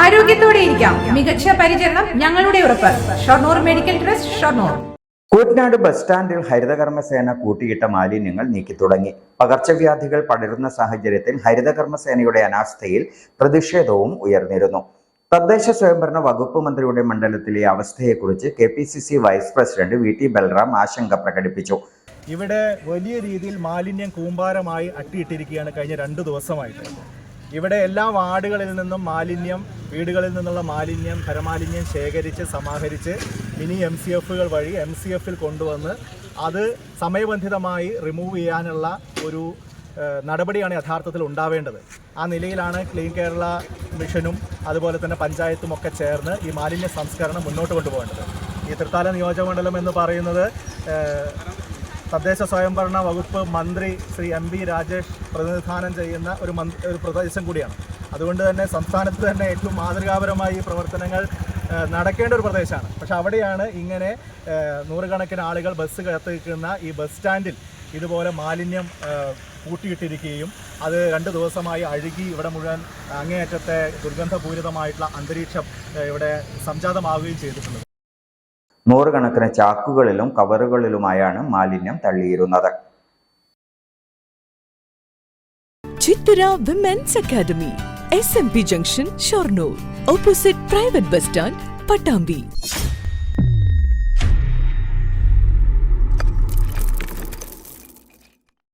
ആരോഗ്യത്തോടെ ഇരിക്കാം. മികച്ച പരിചരണം ഞങ്ങളുടെ ഉറപ്പ്. Shoranur medical trust Shoranur. Koottanad bus സ്റ്റാൻഡിൽ ഹരിതകർമ്മസേന കൂട്ടിയിട്ട മാലിന്യങ്ങൾ നീക്കി തുടങ്ങി. പകർച്ചവ്യാധികൾ പടരുന്ന സാഹചര്യത്തിൽ ഹരിതകർമ്മസേനയുടെ അനാസ്ഥയിൽ പ്രതിഷേധവും ഉയർന്നിരുന്നു. തദ്ദേശ സ്വയംഭരണ വകുപ്പ് മന്ത്രിയുടെ മണ്ഡലത്തിലെ അവസ്ഥയെക്കുറിച്ച് K P C C vice president V T Balram ആശങ്ക പ്രകടിപ്പിച്ചു. ഇവിടെ വലിയ രീതിയിൽ മാലിന്യം കൂമ്പാരമായി അട്ടിയിട്ടിരിക്കുകയാണ് കഴിഞ്ഞ രണ്ട് ദിവസമായിട്ട്. ഇവിടെ എല്ലാ വാർഡുകളിൽ നിന്നും മാലിന്യം വീടുകളിൽ നിന്നുള്ള മാലിന്യം ഖരമാലിന്യം ശേഖരിച്ച് സമാഹരിച്ച് ഇനി എം സി എഫുകൾ വഴി എം സി എഫിൽ കൊണ്ടുവന്ന് അത് സമയബന്ധിതമായി റിമൂവ് ചെയ്യാനുള്ള ഒരു നടപടിയാണ് യഥാർത്ഥത്തിൽ ഉണ്ടാവേണ്ടത്. ആ നിലയിലാണ് ക്ലീൻ കേരള മിഷനും അതുപോലെ തന്നെ പഞ്ചായത്തും ഒക്കെ ചേർന്ന് ഈ മാലിന്യ സംസ്കരണം മുന്നോട്ട് കൊണ്ടുപോകേണ്ടത്. ഈ തൃത്താല നിയോജകമണ്ഡലം എന്ന് പറയുന്നത് തദ്ദേശ സ്വയംഭരണ വകുപ്പ് മന്ത്രി ശ്രീ എം വി രാജേഷ് പ്രതിനിധാനം ചെയ്യുന്ന ഒരു ഒരു പ്രദേശം കൂടിയാണ്. അതുകൊണ്ട് തന്നെ സംസ്ഥാനത്ത് തന്നെ ഏറ്റവും മാതൃകാപരമായി ഈ പ്രവർത്തനങ്ങൾ നടക്കേണ്ട ഒരു പ്രദേശമാണ്. പക്ഷെ അവിടെയാണ് ഇങ്ങനെ നൂറുകണക്കിന് ആളുകൾ ബസ് കത്തിക്കുന്ന ഈ ബസ് സ്റ്റാൻഡിൽ ഇതുപോലെ മാലിന്യം കൂട്ടിയിട്ടിരിക്കുകയും അത് രണ്ട് ദിവസമായി അഴുകി ഇവിടെ മുഴുവൻ അങ്ങേയറ്റത്തെ ദുർഗന്ധപൂരിതമായിട്ടുള്ള അന്തരീക്ഷം ഇവിടെ സംജാതമാവുകയും ചെയ്തിട്ടുള്ളത് നൂറുകണക്കിന് ചാക്കുകളിലും കവറുകളിലുമായാണ് മാലിന്യം തള്ളിയിരുന്നത്. ചിത്തുര women's academy S M P junction Shoranur opposite private bus stand Pattambi